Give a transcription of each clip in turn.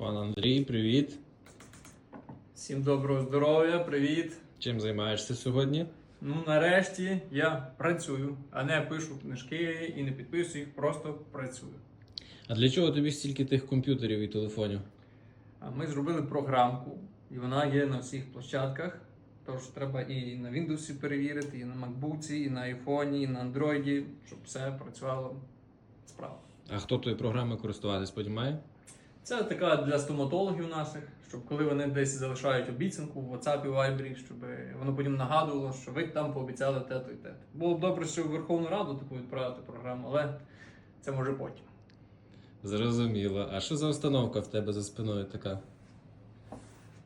Пан Андрій, привіт. Всім доброго здоров'я, привіт. Чим займаєшся сьогодні? Ну, нарешті я працюю, а не пишу книжки і не підписую їх, просто працюю. А для чого тобі стільки тих комп'ютерів і телефонів? А Ми зробили програмку, і вона є на всіх площадках. Тож треба і на Windows перевірити, і на MacBook, і на iPhone, і на Android, щоб все працювало справно. А хто тою програмою користуватись потім має? Це така для стоматологів наших, щоб коли вони десь залишають обіцянку в WhatsApp, Viber, щоб воно потім нагадувало, що ви там пообіцяли те-то і те. Було б добре, що в Верховну Раду таку відправити програму, але це може потім. Зрозуміло. А що за установка в тебе за спиною така?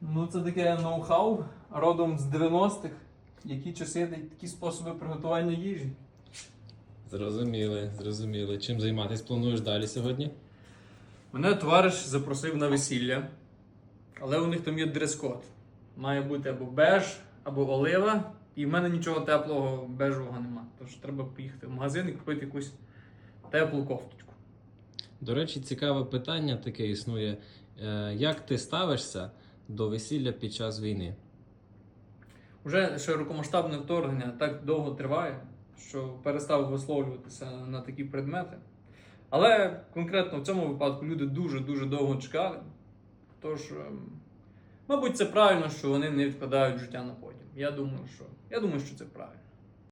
Ну, це таке ноу-хау родом з 90-х. Які часи, такі способи приготування їжі. Зрозуміли, зрозуміли. Чим займатись плануєш далі сьогодні? Мене товариш запросив на весілля, але у них там є дрес-код. Має бути або беж, або олива, і в мене нічого теплого бежевого нема. Тож треба поїхати в магазин і купити якусь теплу кофточку. До речі, цікаве питання таке існує. Е, Як ти ставишся до весілля під час війни? Уже широкомасштабне вторгнення так довго триває, що перестав висловлюватися на такі предмети. Але конкретно в цьому випадку люди дуже-дуже довго чекали. Тож, ем, мабуть, це правильно, що вони не відкладають життя на потім. Я думаю, що, я думаю, що це правильно.